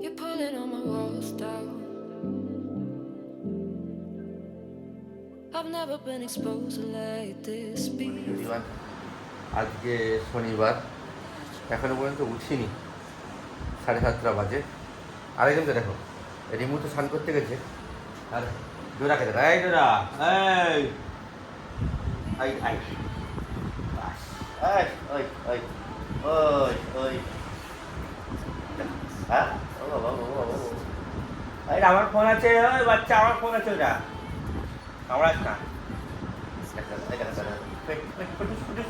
You're pulling on my walls down. I've never been exposed like this before. আজকে শনিবার। এখনও পর্যন্ত উঠিনি। সাড়ে সাতটা বাজে। আরেকজনকে দেখো? রিমু তো স্নান করতে গেছে। আর ডোরাকে দেখো এই ডোরা এই। আই আই। ওই ওই। ওই ওই। হ্যাঁ? এই আমার ফোন আছে ওই বাচ্চা আমার ফোন আছে ওটা। আমার না। ফুটুস, ফুটুস।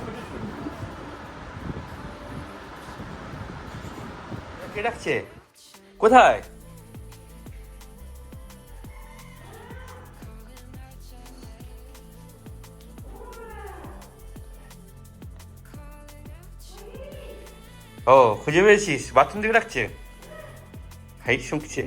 কে ডাকছে? কোথায়? ও খুঁজে পেয়েছিস? বাথরুম থেকে ডাকছে? হাই শুনছে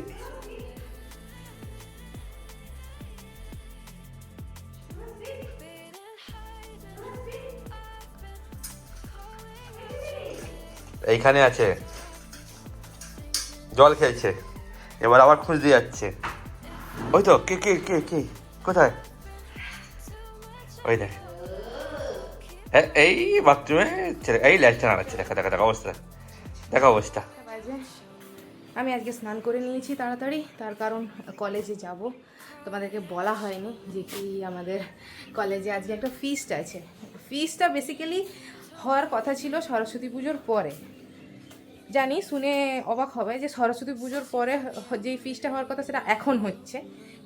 এইখানে আছে। জল খেয়েছে। এবার আবার খুঁজতে যাচ্ছে। ওই তো, কে কে কে কে? কোথায়? ওই দেখ। এই বাথরুমে ছেলে এই লাইটটা নাড়াচ্ছে। দেখা দেখা দেখা অবস্থা। দেখা অবস্থা। আমি আজকে স্নান করে নিয়েছি তাড়াতাড়ি, তার কারণ কলেজে যাব। তোমাদেরকে বলা হয়নি যে কি আমাদের কলেজে আজকে একটা ফিস্ট আছে। ফিস্টটা বেসিক্যালি হওয়ার কথা ছিল সরস্বতী পুজোর পরে। জানি, শুনে অবাক হবে যে সরস্বতী পুজোর পরে যেই ফিস্টটা হওয়ার কথা সেটা এখন হচ্ছে।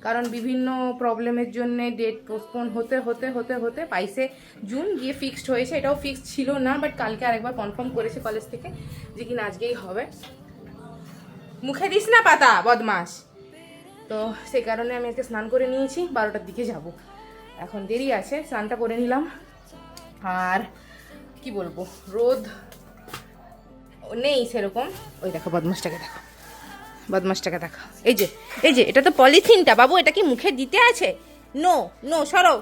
কারণ বিভিন্ন প্রবলেমের জন্য ডেট পোস্টপোন হতে হতে হতে হতে বাইশে জুন গিয়ে ফিক্সড হয়েছে। এটাও ফিক্সড ছিল না বাট কালকে আরেকবার কনফার্ম করেছে কলেজ থেকে যে কিনা আজকেই হবে। মুখে দিস না পাতা বদমাস তো সেই কারণে আমি আজকে স্নান করে নিয়েছি, বারোটার দিকে যাব। এখন দেরি আছে, স্নানটা করে নিলাম। আর কি বলব, রোদ নেই সেরকম। ওই দেখো বদমাসটাকে দেখো। বদমাসটাকে দেখো। এই যে এই যে, এটা তো পলিথিনটা। বাবু, এটা কি মুখে দিতে আছে? নো নো, সরো।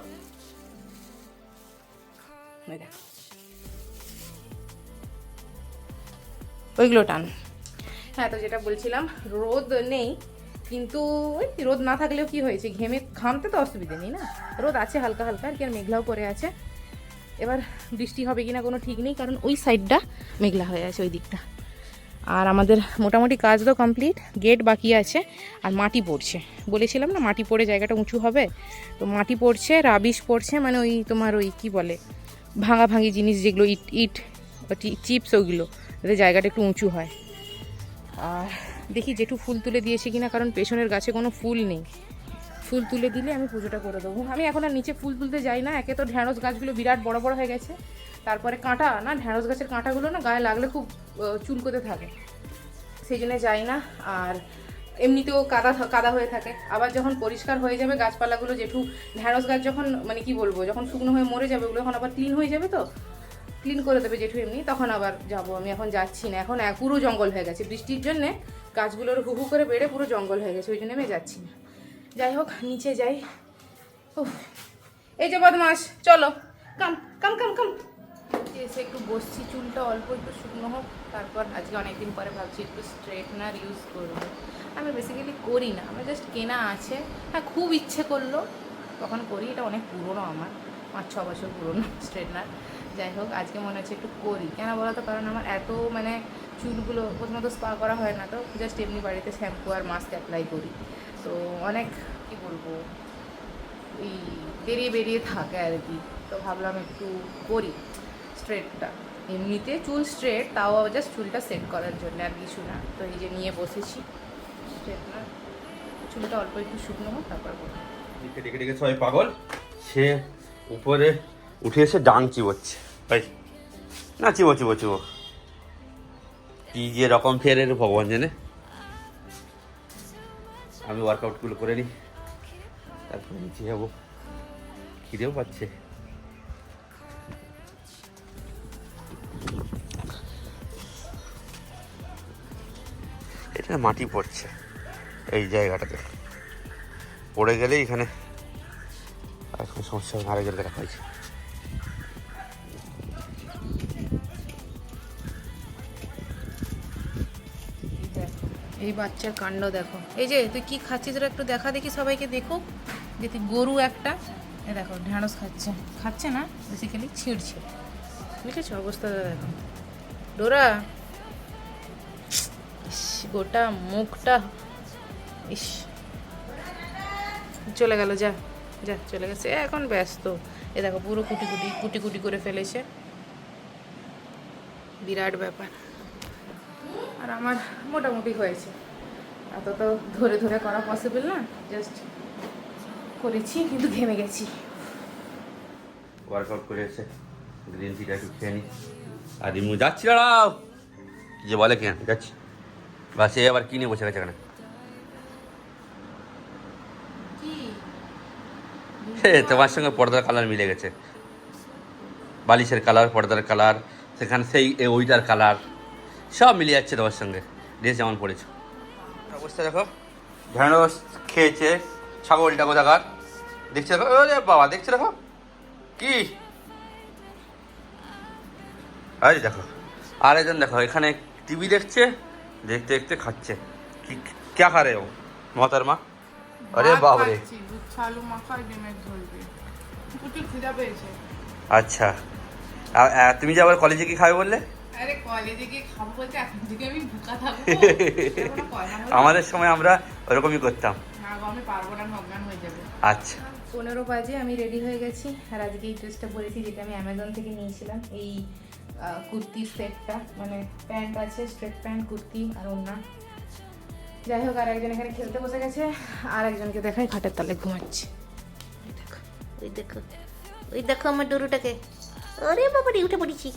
ওইগুলো টান। হ্যাঁ তো যেটা বলছিলাম, রোদ নেই, কিন্তু ওই রোদ না থাকলেও কি হয়েছে? ঘেমে, ঘামতে তো অসুবিধে নেই না? রোদ আছে হালকা হালকা, আর কি আর মেঘলাও করে আছে। এবার বৃষ্টি হবে কিনা কোনো ঠিক নেই, কারণ ওই সাইডটা মেঘলা হয়ে আছে ওই দিকটা। আর আমাদের মোটামুটি কাজ তো কমপ্লিট, গেট বাকি আছে, আর মাটি পড়ছে। বলেছিলাম না, মাটি পড়ে জায়গাটা উঁচু হবে? তো মাটি পড়ছে, রাবিশ পড়ছে মানে ওই তোমার ওই কি বলে, ভাঙা ভাঙি জিনিস যেগুলো ইট ইট চিপস ওগুলো, যাতে জায়গাটা একটু উঁচু হয়। আর দেখি জেঠু ফুল তুলে দিয়েছে কিনা, কারণ পেছনের গাছে কোনো ফুল নেই। ফুল তুলে দিলে আমি পুজোটা করে দেবো। আমি এখন আর নিচে ফুল তুলতে যাই না, একে তো ঢ্যাঁড়স গাছগুলো বিরাট বড় বড় হয়ে গেছে। তারপরে কাঁটা, না, ঢ্যাঁড়স গাছের কাঁটাগুলো না গায়ে লাগলে খুব চুলকোতে থাকে। সেই জন্য যাই না, আর এমনিতেও কাদা কাদা হয়ে থাকে। আবার যখন পরিষ্কার হয়ে যাবে গাছপালাগুলো, জেঠু ঢ্যাঁড়স গাছ যখন মানে কি বলব, যখন শুকনো হয়ে মরে যাবে, ওগুলো এখন আবার ক্লিন হয়ে যাবে তো? ক্লিন করে দেবে জেঠু এমনি তখন আবার যাব আমি এখন যাচ্ছি না। এখন পুরো জঙ্গল হয়ে গেছে। বৃষ্টির জন্যে গাছগুলোর হু হু করে বেড়ে পুরো জঙ্গল হয়ে গেছে ওই জন্য আমি যাচ্ছি না। যাই হোক নিচে যাই। উফ, এই যে বদমাস চলো। কাম কাম কাম কাম। এসে একটু বসছি চুলটা অল্প একটু শুকনো হোক তারপর আজকে অনেকদিন পরে ভাবছি একটু স্ট্রেটনার ইউজ করব। আমি বেসিক্যালি করি না আমার জাস্ট কেনা আছে। হ্যাঁ খুব ইচ্ছে করল তখন করি এটা অনেক পুরনো আমার পাঁচ ছ বছর পুরনো স্ট্রেটনার যাই হোক, আজকে মনে হচ্ছে একটু করি। কেন বলো তো? কারণ আমার এত মানে চুলগুলো প্রথমত স্পা করা হয় না তো জাস্ট এমনি বাড়িতে শ্যাম্পু আর মাস্ক অ্যাপ্লাই করি। তো অনেক, কি বলব, ওই বেরিয়ে বেরিয়ে থাকে আর কি। তো ভাবলাম একটু করি স্ট্রেটটা এমনিতে চুল স্ট্রেট তাও জাস্ট চুলটা সেট করার জন্য আর কিছু না। তো এই যে নিয়ে বসেছি। স্ট্রেটনার চুলটা অল্প একটু শুকনো হোক, তারপর সবাই পাগল। সে উপরে উঠে এসে ডাং চিবোচ্ছে। ভাই। না, চিবো চিবো চিবো। কি যে রকম ফের ভগবান জানে। আমি ওয়ার্কআউটগুলো করে নিই। তারপরে নিচে যাব। খিদেও পাচ্ছে। এটা মাটি পড়ছে এই জায়গাটাতে। পড়ে গেলেই এখানে আর কোনো সমস্যা হবে গেলে দেখা জায়গায় এই বাচ্চার কাণ্ড দেখো। এই যে, তুই কি খাচ্ছিস তোরা একটু দেখা দেখি সবাইকে দেখো। যে তুই গরু একটা, এ দেখো, ঢ্যাঁড়স খাচ্ছে। খাচ্ছে না বেসিক্যালি ছিঁড়ছে। বুঝেছ অবস্থাটা দেখো। ডোরা গোটা মুখটা, ইস। চলে গেল, যা যা, চলে গেছে। এখন ব্যস্ত। এ দেখো, পুরো কুটি কুটি কুটি কুটি করে ফেলেছে। বিরাট ব্যাপার। আর আমার মোটামুটি হয়েছে। এত তো ধরে ধরে করা পসিবল না জাস্ট করেছি কিন্তু ঘেমে গেছি। ওয়ার্কআউট করে এসে গ্রিন টিটা একটু খেয়ে নি। আর রিমু যাচ্ছি দাঁড়াও। কি যে বলে কেন যাচ্ছি। বাস এ আবার কিনে বসে গেছে এখানে? তোমার সঙ্গে পর্দার কালার মিলে গেছে। বালিশের কালার পর্দার কালার সেখানে সেই ওইটার কালার সব মিলে যাচ্ছে তোমার সঙ্গে। ড্রেস যেমন পড়েছো অবস্থা দেখো। ঢেঁড়স খেয়েছে। ছাগলটা কোথাকার? দেখছে দেখো? ওরে বাবা দেখছে দেখো? কি? আরে দেখো। আর একজন দেখো এখানে টিভি দেখছে দেখতে দেখতে খাচ্ছে। কি ক্যা খা রে ও মহতারমা আরে বাবরে আচ্ছা। আর, তুমি যে আবার কলেজে কি খাবে বললে? আরে কলেজে গিয়ে খাব বলতে এখন থেকে আমি ভুকা থাকব। আমাদের সময় আমরা ওরকমই করতাম। না আমি পারব না ভগবান হয়ে যাবে। আচ্ছা। পনেরো বাজে আমি রেডি হয়ে গেছি আর আজকে এই ড্রেসটা পরেছি যেটা আমি অ্যামাজন থেকে নিয়েছিলাম। এই কুর্তি সেটটা মানে প্যান্ট আছে স্ট্রেট প্যান্ট কুর্তি আর ওড়না। যাই হোক আর একজন এখানে খেলতে বসে গেছে আর একজনকে দেখাই খাটের তলে ঘুমাচ্ছে। ওই দেখো ওই দেখো আমার ডরুটাকে। ওরে বাবারে উঠে পড়েছি।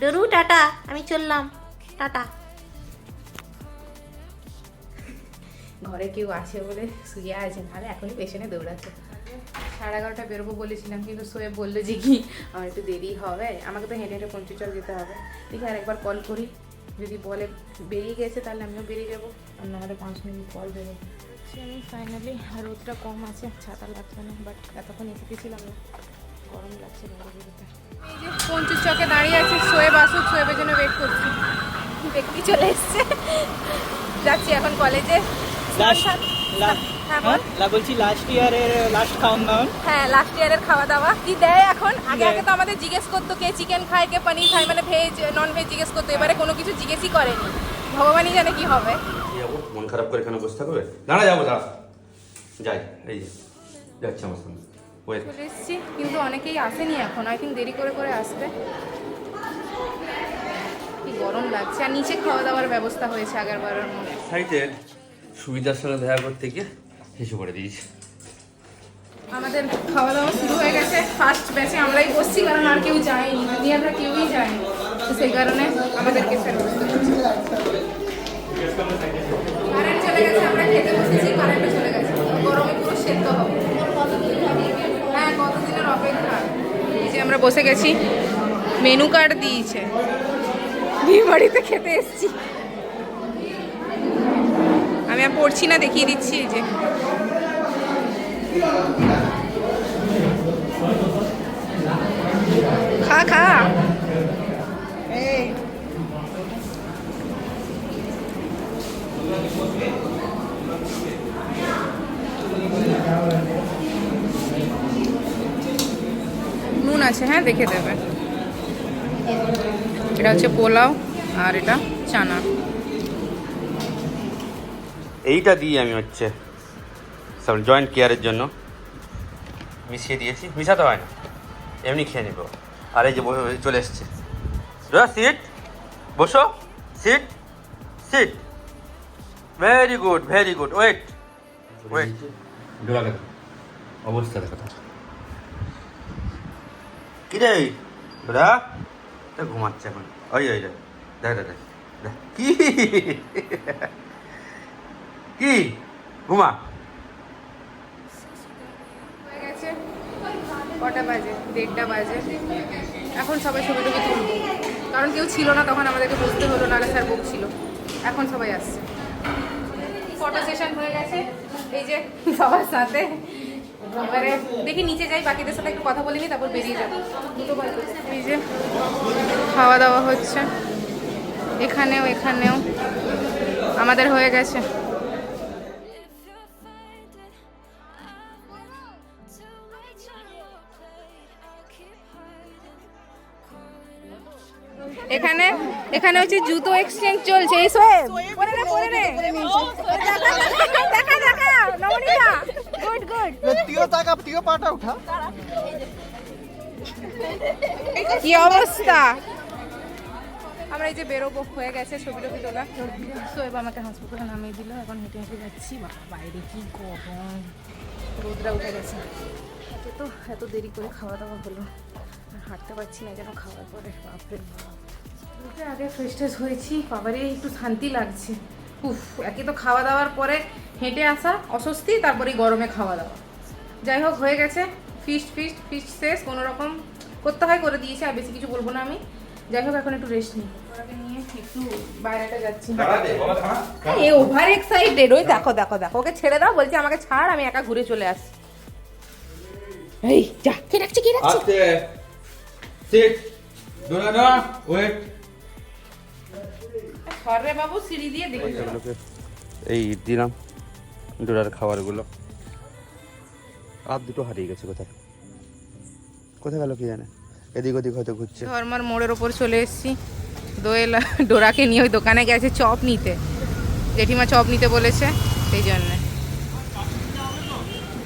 ডরু টাটা আমি চললাম। টাটা। ঘরে কেউ আছে বলে শুয়ে আছে নাহলে এখনই পেছনে দৌড়াচ্ছে। সাড়ে এগারোটা বেরোবো বলেছিলাম কিন্তু সোয়ে বলল যে কি আমার একটু দেরি হবে আমাকে তো হেঁটে হেঁটে পঞ্চুচল যেতে হবে। দেখি আর একবার কল করি। যদি বলে বেরিয়ে গেছে তাহলে আমিও বেরিয়ে যাব। আর নাহলে পাঁচ মিনিট কল বেরোবো। সে আমি ফাইনালি রোদটা কম আছে ছাতা লাগছে না বাট এতক্ষণ এসে ছিলাম না গরম লাগছে বেরোতে এই যে পঞ্চুর চকে দাঁড়িয়ে আছে সোয়েব আসুক সোয়েবের জন্য ওয়েট করছি। ব্যক্তি চলে এসছে। যাচ্ছি এখন কলেজে হ্যাঁ, বলছি লাস্ট ইয়ারের লাস্ট কাউন্টডাউন হ্যাঁ লাস্ট ইয়ারের খাওয়া দাওয়া। কি দেয় এখন? আগে আগে তো আমাদের জিজ্ঞেস করতো কে চিকেন খায় কে পনির খায় মানে ভেজ নন ভেজ জিজ্ঞেস করতো। এবারে কোনো কিছু জিজ্ঞেসই করেনি। ভগবানই জানে কি হবে। মন খারাপ করে এখানে বসে থাকবে? দাঁড়া যাব দাঁড়া। যাই এই যাচ্ছে আমার সঙ্গে চলে এসেছি। কিন্তু অনেকেই আসেনি এখন। আই থিঙ্ক দেরি করে করে আসবে। কি গরম লাগছে। আর নিচে খাওয়া দাওয়ার ব্যবস্থা হয়েছে আগের বারের মতো। সাইটের সুবিধার সঙ্গে দেখা করতে গিয়ে হিসু করে দিয়েছি। আমাদের খাওয়া দাওয়া শুরু হয়ে গেছে। ফার্স্ট ব্যাচে আমরাই বসছি কারণ আর কেউ যায়নি। জুনিয়ররা কেউই যায়নি। তো সেই কারণে আমাদেরকে বসতে কারেন্ট চলে গেছে আমরা খেতে বসেছি কারেন্টও চলে গেছে। গরমে পুরো সেদ্ধ হবে হ্যাঁ কতদিনের অপেক্ষা এই যে আমরা বসে গেছি। মেনু কার্ড দিয়েছে। বিয়ে বাড়িতে খেতে এসছি। আমি আর পড়ছি না দেখিয়ে দিচ্ছি এই যে। খা খা। এই। আছে হ্যাঁ দেখে দেবে। এটা হচ্ছে পোলাও আর এটা চানা। এইটা দিই আমি হচ্ছে সব জয়েন্ট কেয়ারের জন্য মিশিয়ে দিয়েছি। মিশাতে হয় না এমনি খেয়ে নেব। আর এই যে বসে বসে চলে এসছে। সিট বসো। Sit sit very good very good wait wait অবস্থা দেখো। তার কি রে তা ঘুমাচ্ছে এখন। ওই ওই দেখ দেখ দেখ দেখ, কি? কি? ঘুমা। কটা বাজে? দেড়টা বাজে। এখন সবাই ছবি টবি তুলবো কারণ কেউ ছিল না তখন আমাদেরকে বসতে হলো নাহলে স্যার বুক ছিল এখন সবাই আসছে। ফটো সেশন হয়ে গেছে। এই যে সবার সাথে। এবারে দেখি নিচে যাই বাকিদের সাথে একটু কথা বলে নিই তারপর বেরিয়ে যাব। এই যে খাওয়া দাওয়া হচ্ছে। এখানেও এখানেও। আমাদের হয়ে গেছে। এখানে এখানে হচ্ছে জুতো এক্সচেঞ্জ চলছে। এই সোয়েব পরে নে পরে নে দেখা দেখা নবনীতা গুড তুইও তাকা তুইও পাটা উঠা। কি অবস্থা? আমরা এই যে বেরোবো হয়ে গেছে ছবি টবি তোলা। তো এবার আমাকে হাসপাতালে নামিয়ে দিল এখন হেঁটে হেঁটে যাচ্ছি। বাইরে কি গরম রোদরা উঠে গেছে। এত তো এত দেরি করে খাওয়া দাওয়া হলো হাঁটতে পারছি না যেন খাওয়ার পরে? বাপরে বাপ। আগে ফ্রেশ ট্রেশ হয়েছি বাবারে একটু শান্তি লাগছে। উফ একে তো খাওয়া দাওয়ার পরে হেঁটে আসা অস্বস্তি তারপরে গরমে খাওয়া দাওয়া। যাই হোক হয়ে গেছে ফিস্ট ফিস্ট ফিস্ট শেষ কোনো রকম করতে হয় করে দিয়েছি আর বেশি কিছু বলব না আমি। যাই হোক এখন একটু রেস্ট নিই। নিয়ে একটু বাইরেটা যাচ্ছি। এ ওভার এক্সাইটেড ওই দেখো দেখো দেখো। ওকে ছেড়ে দাও বলছে আমাকে ছাড় আমি একা ঘুরে চলে আসি এই যা। কে রাখছি কে রাখছি আস্তে। সিট দোনা না ওয়েট সরে বাবু সিঁড়ি দিয়ে দেখে। এই দিলাম ডোরার খাবারগুলো। আর দুটো হারিয়ে গেছে কোথায়? কোথায় গেল কি জানে? এদিক ওদিক হয়তো ঘুরছে। ধর্মার মোড়ের ওপর চলে এসেছি। দোয়েল ডোরাকে নিয়ে ওই দোকানে গেছে চপ নিতে। জেঠিমা চপ নিতে বলেছে সেই জন্যে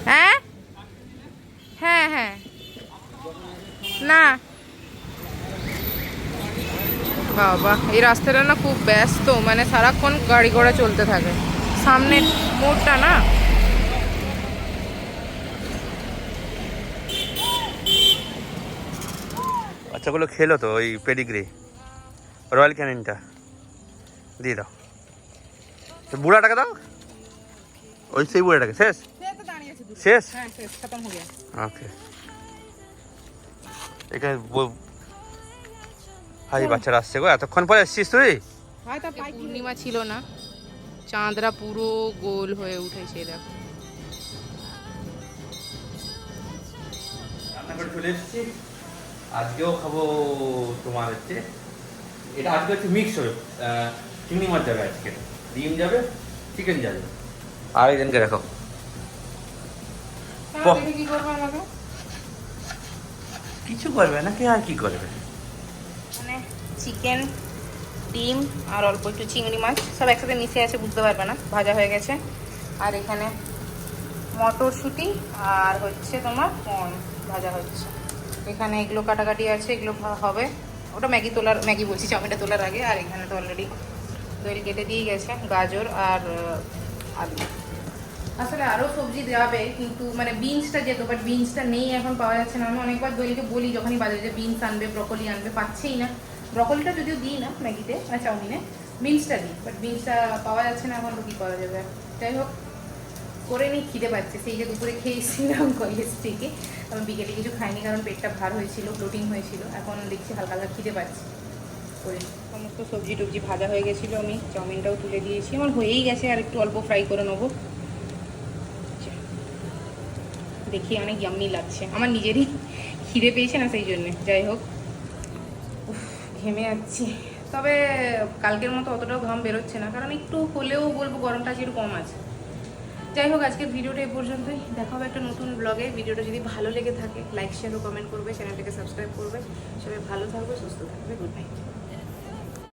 হ্যাঁ হ্যাঁ হ্যাঁ না বাবা এই রাস্তাটা না খুব ব্যস্ত মানে সারাক্ষণ গাড়ি ঘোড়া চলতে থাকে। সামনে মোড়টা না? বাচ্চাগুলো খেলো তো ওই পেডিগ্রি রয়্যাল ক্যানিনটা দিয়ে দাও। তো বুড়াটাকে দাও। ওই সেই বুড়াটাকে শেষ? শেষ? খতম হয়ে ওকে এখানে হাই বাচ্চারা আসছে গো এতক্ষণ পরে এসছিস তুই? পূর্ণিমা ছিল না। চাঁদরা পুরো গোল হয়ে উঠেছে দেখো। রান্না চলে এসেছি। আজকেও খাব তোমার হচ্ছে এটা আজকে হচ্ছে মিক্স হবে। চিংড়ি মাছ যাবে আজকে। ডিম যাবে চিকেন যাবে। আর একজনকে। দেখে কি করব আমাকে? কিছু করবে না কি আর কি করবে? চিকেন, ডিম আর অল্প একটু চিংড়ি মাছ। সব একসাথে মিশে আছে, বুঝতে পারবে না, ভাজা হয়ে গেছে। আর এখানে মটরশুঁটি আর হচ্ছে তোমার ভাজা হচ্ছে। এখানে এগুলো কাটাকাটি আছে, এগুলো হবে। ওটা ম্যাগি তোলার, ম্যাগি বলছি, চাউমিনটা তোলার আগে। আর এখানে তো অলরেডি দই কেটে দিয়ে গেছে, গাজর আর আলু। আসলে আরও সবজি দেওয়াবে, কিন্তু মানে বিনসটা যেত বাট বিনসটা নেই, এখন পাওয়া যাচ্ছে না। আমি অনেকবার দোয়েলকে বলি, যখনই বাজারে যে বিনস আনবে ব্রকলি আনবে, পাচ্ছেই না। ব্রকলিটা যদিও দিই না ম্যাগিতে আর চাউমিনে, বিনসটা দিই বাট বিনসটা পাওয়া যাচ্ছে না, এখন তো কী করা যাবে? যাই হোক, করে নিই, খিদে পাচ্ছে, সেই যে দুপুরে খেয়েছিলাম কলেজ থেকে আমি বিকেলে কিছু খাইনি, কারণ পেটটা ভার হয়েছিল ব্লোটিং হয়েছিল, এখন দেখছি হালকা হালকা খিদে পাচ্ছে, করে সমস্ত সবজি টবজি ভাজা হয়ে গেছিল আমি, চাউমিনটাও তুলে দিয়েছি, আমার হয়েই গেছে, আর একটু অল্প ফ্রাই করে নেব। দেখি, অনেক ইয়াম্মি লাগছে, আমার নিজেরই খিদে পেয়েছে না, সেই জন্যে, যাই হোক। ঘেমে যাচ্ছি তবে কালকের মতো অতটাও ঘাম বেরোচ্ছে না, কারণ একটু হলেও বলব গরমটা আজকে কম আছে। যাই হোক, আজকের ভিডিওটা এই পর্যন্তই। দেখা হবে একটা নতুন ব্লগে ভিডিওটা যদি ভালো লেগে থাকে লাইক শেয়ার ও কমেন্ট করবে চ্যানেলটাকে সাবস্ক্রাইব করবে। সবাই ভালো থাকবে, সুস্থ থাকবে গুড নাইট